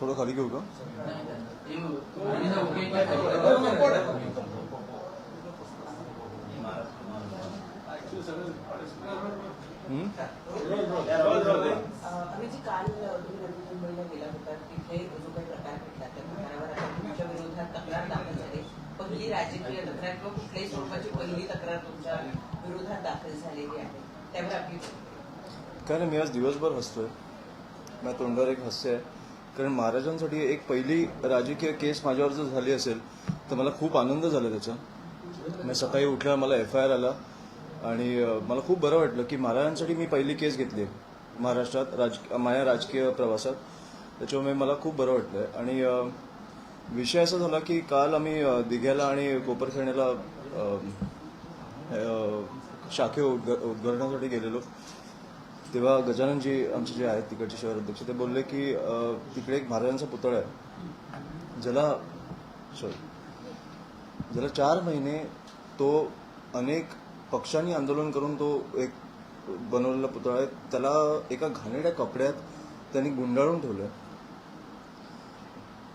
थोडं खाली घेऊ का हम्म? आम्ही जी काल तुम्ही नवी मुंबईला गेला होता तिथे जो काही प्रकार घडला त्या प्रकारावर आता तुमच्या विरोधात तक्रार दाखल झाली राजकीय तक्रार किंवा कुठल्याही स्वरूपाची पहिली तक्रार तुमच्या विरोधात दाखल झालेली आहे त्यावर आपली काय नाही मी आज दिवसभर हसतोय. माझ्या तोंडावर एक हास्य आहे. कारण महाराजांसाठी एक पहिली राजकीय केस माझ्यावर जर झाली असेल तर मला खूप आनंद झाला त्याचा. मी सकाळी उठल्यावर मला एफ आय आर आला. आणि मला खूप बरं वाटलं की महाराजांसाठी मी पहिली केस घेतली आहे. महाराष्ट्रात राज माझ्या राजकीय प्रवासात. त्याच्यामुळे मला खूप बरं वाटलं. आणि विषय असा झाला की काल आम्ही दिघ्याला आणि कोपरखेण्याला शाखे उद्घा उद्घाटनासाठी गेलेलो. तेव्हा गजाननजी आमचे जे आहेत तिकडचे शहर अध्यक्ष ते बोलले की तिकडे एक महाराजांचा पुतळा आहे. ज्याला सॉरी ज्याला चार महिने तो अनेक पक्षांनी आंदोलन करून तो एक बनवलेला पुतळा आहे. त्याला एका घाणेरड्या कपड्यात त्यांनी गुंडाळून ठेवलं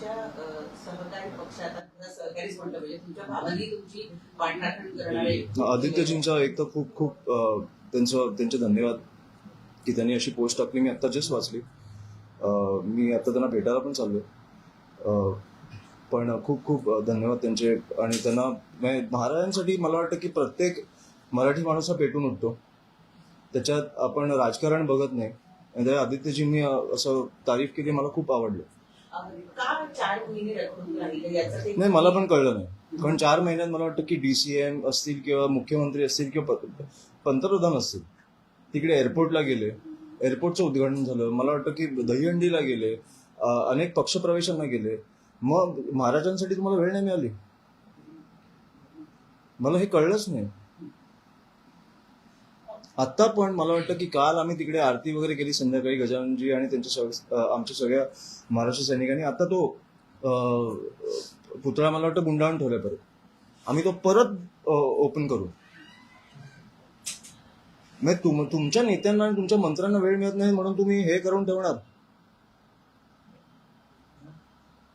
तुमच्या अं, सहकारी पक्षात आता सहकारीच म्हणतो म्हणजे तुमच्या भावांनी तुमची वाटणाघट करणारे आदित्यजींचा एक तर खूप खूप त्यांचं त्यांचे धन्यवाद की त्यांनी अशी पोस्ट टाकली. मी आत्ता जस्ट वाचली. मी आता त्यांना भेटायला पण चाललोय. पण खूप खूप धन्यवाद त्यांचे. आणि त्यांना म्हणजे महाराजांसाठी मला वाटतं की प्रत्येक मराठी माणूस हा पेटून उठतो. त्याच्यात आपण राजकारण बघत नाही. आणि त्या आदित्यजींनी असं तारीफ केली मला खूप आवडलं. का चार महिने राहिले? याचं ते नाही मला पण कळलं नाही. कारण चार महिन्यात मला वाटतं की डीसीएम असतील किंवा मुख्यमंत्री असतील किंवा प- पंतप्रधान असतील. तिकडे एअरपोर्टला गेले. एअरपोर्टचं उद्घाटन झालं. मला वाटतं की दहीहंडीला गेले. अं, अनेक पक्षप्रवेशांना गेले. मग महाराजांसाठी तुम्हाला वेळ नाही मिळाली? मला हे कळलंच नाही. आता पण मला वाटतं की काल आम्ही तिकडे आरती वगैरे केली संध्याकाळी गजाननजी आणि त्यांच्या सग- आमच्या सगळ्या महाराष्ट्र सैनिकांनी. आता तो पुतळा मला वाटतं गुंडाळून ठेवला परत. आम्ही तो परत ओपन करू. म्हणजे तुम तुमच्या नेत्यांना आणि तुमच्या मंत्र्यांना वेळ मिळत नाही म्हणून तुम्ही हे करून ठेवणार.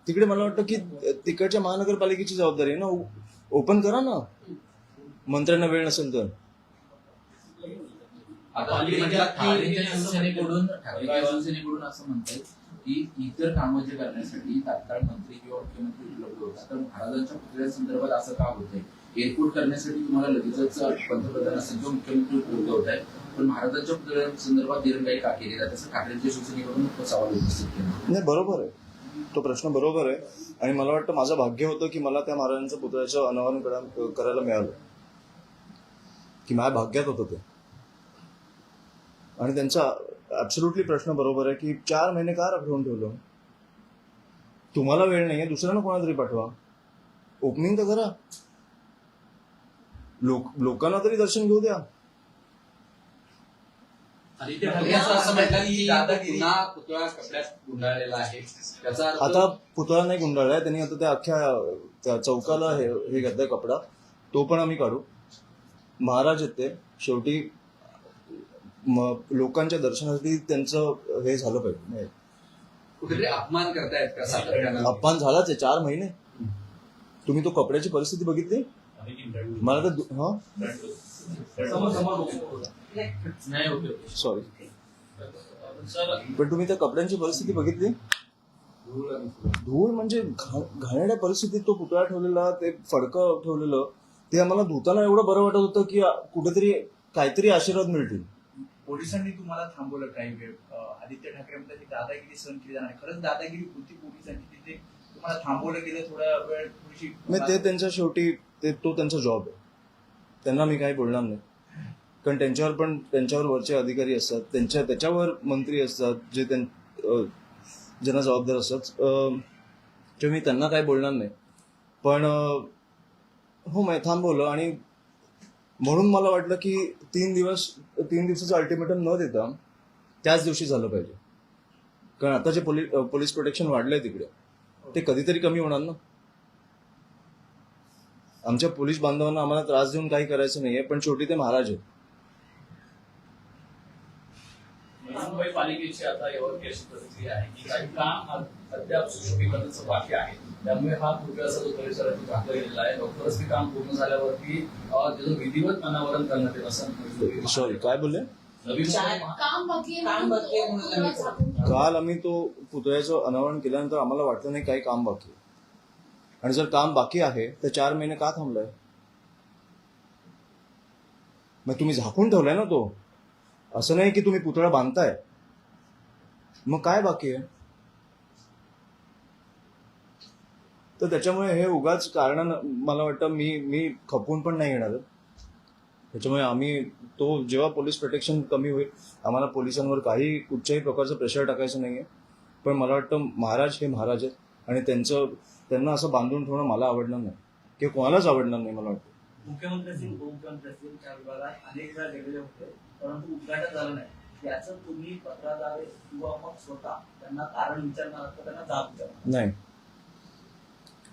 तिकडे मला वाटतं की तिकडच्या महानगरपालिकेची जबाबदारी आहे ना? ओपन करा ना. मंत्र्यांना वेळ नसेल तर. आता म्हणजे ठाकरेंच्या शिवसेनेकडून ठाकरेंच्या शिवसेनेकडून असं म्हणतात. की इतर कामं जे करण्यासाठी तात्काळ मंत्री किंवा मुख्यमंत्री उपलब्ध होतात. तर महाराजांच्या पुतळ्या संदर्भात असं का होतंय? एअरपोर्ट करण्यासाठी तुम्हाला लगेचच पंतप्रधान असेल किंवा मुख्यमंत्री उपलब्ध होत आहे पण महाराजांच्या पुतळ्या संदर्भात दिरंगाई का केली? जाते असं ठाकरेंच्या शिवसेनेकडून सवाल उपस्थित केला नाही बरोबर आहे. तो प्रश्न बरोबर आहे. आणि मला वाटतं माझं भाग्य होतं की मला त्या महाराजांच्या पुतळ्याचं अनावरण करा- करायला मिळालं. की माझ्या भाग्यात होतं ते. आणि त्यांचा ऍब्सोल्युटली प्रश्न बरोबर आहे की चार महिने का राखून ठेवलं? तुम्हाला वेळ नाहीये दुसऱ्यानं कोणाला तरी पाठवा. ओपनिंग तर करा. लोक लोकांना तरी दर्शन घेऊ द्या. आहे. आता पुतळा नाही गुंडाळलाय त्यांनी आता त्या अख्ख्या त्या चौकाला हे हे घेतलाय कपडा. तो पण आम्ही काढू. महाराज आहेत ते. शेवटी लोकांच्या दर्शनासाठी त्यांचं हे झालं पाहिजे. कुठेतरी अपमान करतायत का सातत्यानं अपमान झालाच आहे चार महिने. तुम्ही तो कपड्याची परिस्थिती बघितली? मला तर दु- हा? सॉरी पण तुम्ही त्या कपड्यांची परिस्थिती बघितली? धूळ म्हणजे घा- घाणेरड्या परिस्थितीत तो पुतळा ठेवलेला ते फडकं ठेवलेलं ते आम्हाला धुताना एवढं बरं वाटत होतं की आ- कुठेतरी काहीतरी आशीर्वाद मिळतील. पोलिसांनी तुम्हाला थांबवलं काही वेळ. आदित्य ठाकरे म्हणतात की दादागिरी सहन केली जाणार खरंच दादागिरी होती पोलिसांची तिथे तुम्हाला थांबवलं गेलं थोडा वेळ थोडीशी ते त्यांच्या शेवटी ते तो त्यांचा जॉब आहे. त्यांना मी काही बोलणार नाही. कारण त्यांच्यावर पण त्यांच्यावर वरचे अधिकारी असतात. त्यांच्या त्याच्यावर मंत्री असतात. जे त्यां ज्यांना जबाबदार असतात. ते मी त्यांना काही बोलणार नाही. पण हो मी थांबवलं आणि म्हणून मला वाटलं की तीन दिवस तीन दिवसाचं अल्टिमेटम न देता त्याच दिवशी झालं पाहिजे. कारण आता जे पोलीस पोलीस प्रोटेक्शन वाढलंय तिकडे ते कधीतरी कमी होणार ना? आमच्या पोलीस बांधवांना आम्हाला त्रास देऊन काही करायचं नाहीये पण शेवटी ते महाराज आहेत. मुंबई पालिकेची आता यावर अशी प्रतिक्रिया आहे की काही काम अद्याप सुशोभीकरणाचं बाकी आहे. त्यामुळे हा पुतळ्याचा जो परिसरात टाकला गेलेला आहे. लवकरच ते काम पूर्ण झाल्यावरती अं, त्याचं विधिवत अनावरण करण्यात येईल असं सॉरी काय बोलले? आहे आहे काल आम्ही तो पुतळ्याचं अनावरण केल्यानंतर आम्हाला वाटलं नाही काही काम बाकी आहे. आणि जर काम बाकी आहे तर चार महिने का थांबलाय? मग तुम्ही झाकून ठेवलाय ना तो? असं नाही की तुम्ही पुतळा बांधताय. मग काय बाकी आहे? तर त्याच्यामुळे हे उगाच कारण मला वाटतं मी मी खपून पण नाही येणार. त्याच्यामुळे आम्ही तो जेव्हा पोलीस प्रोटेक्शन कमी होईल आम्हाला पोलिसांवर काही कुठच्याही प्रकारचं प्रेशर टाकायचं नाही आहे पण मला वाटतं महाराज हे महाराज आहेत. आणि त्यांचं त्यांना असं बांधून ठेवणं मला आवडणार नाही. किंवा कोणालाच आवडणार नाही मला वाटतं. मुख्यमंत्री असतील उपमुख्यमंत्री असतील त्या विभागात अनेक वेळा गेलेले होते. परंतु उद्घाटन झालं नाही. याचं तुम्ही पत्राद्वारे किंवा मग स्वतः त्यांना कारण विचारणार का? त्यांना जाब विचारणार नाही.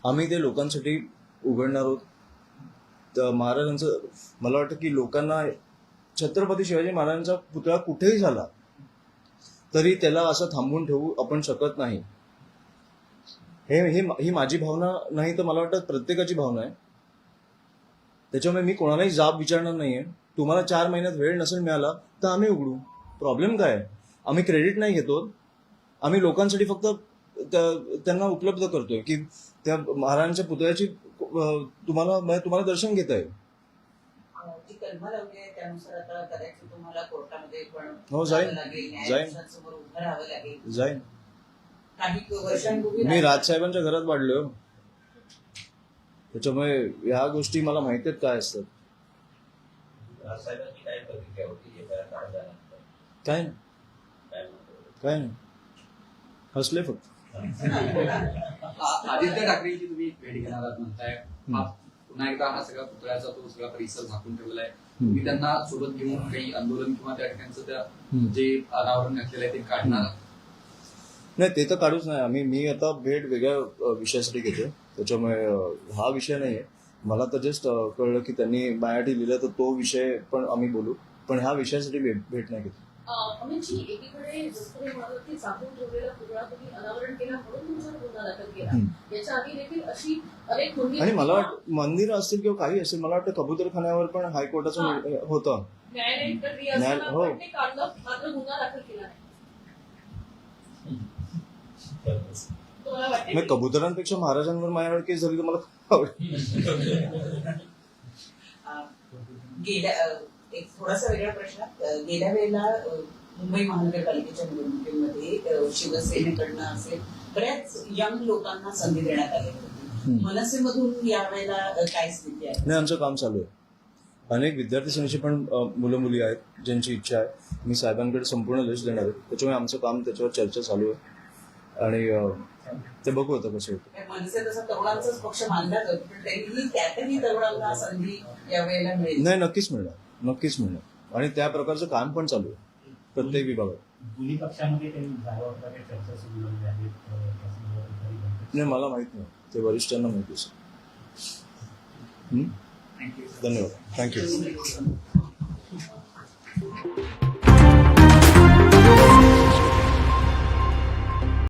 आम्ही ते लोकांसाठी उघडणार आहोत. तर महाराजांचं मला वाटतं की लोकांना छत्रपती शिवाजी महाराजांचा पुतळा कुठेही झाला तरी त्याला असं थांबवून ठेवू आपण शकत नाही. हे हे ही माझी भावना नाही तर मला वाटतं प्रत्येकाची भावना आहे. त्याच्यामुळे मी कोणालाही जाब विचारणार नाहीये. तुम्हाला चार महिन्यात वेळ नसेल मिळाला तर आम्ही उघडू. प्रॉब्लेम काय आहे? आम्ही क्रेडिट नाही घेतो. आम्ही लोकांसाठी फक्त त्या- त्यांना उपलब्ध करतोय की त्या महाराजांच्या पुतळ्याची तुम्हाला तुम्हाला दर्शन घेता येईल. आहे हो, जाईन. काही वर्षांपूर्वी मी राजसाहेबांच्या घरात वाढलोय. त्याच्यामुळे ह्या गोष्टी मला माहिती आहेत काय असतात. काय हे काय नाही. हसले फक्त. आदित्य ठाकरेंची तुम्ही भेट घेणार आहात म्हणताय. हा पुन्हा एकदा हा सगळा पुतळ्याचा तो सगळा परिसर झाकून ठेवलेला आहे तुम्ही त्यांना सोबत घेऊन काही आंदोलन किंवा त्या ठिकाणचं त्या. जे अनावरण घातलेलं आहे ते काढणार. नाही ते तर काढूच नाही. आम्ही मी आता भेट वेगळ्या विषयासाठी घेतोय. त्याच्यामुळे हा विषय नाहीये. मला तर जस्ट कळलं की त्यांनी बायाटी लिहिलं तर तो विषय पण आम्ही बोलू. पण ह्या विषयासाठी भेट भेट नाही घेतली. आणि मला वाट मंदिरं असतील किंवा काही असेल मला वाटतं कबुतरखान्यावर पण हायकोर्टाचं होतं. हो. नाही कबुतरांपेक्षा महाराजांवर माझ्यावर केस झाली तर मला खूप आवडेल. गेल्या एक थोडासा वेगळा प्रश्न. गेल्या वेळेला मुंबई महानगरपालिकेच्या निवडणुकीमध्ये शिवसेनेकडनं असेल बऱ्याच यंग लोकांना संधी देण्यात आली होती. मनसेमधून यावेळेला काय स्थिती आहे? नाही आमचं काम चालू आहे. अनेक विद्यार्थी सेनेची पण मुलं मुली आहेत ज्यांची इच्छा आहे. मी साहेबांकडे संपूर्ण लिस्ट देणार आहे. त्याच्यामुळे आमचं काम त्याच्यावर चर्चा चालू आहे. आणि ते बघू आता कसं होतं. नाही नक्कीच मिळणार. नक्कीच मिळणार. आणि त्या प्रकारचं काम पण चालू आहे प्रत्येक विभागात. नाही मला माहीत नाही. ते वरिष्ठांना माहिती असेल? थँक्यू धन्यवाद. थँक्यू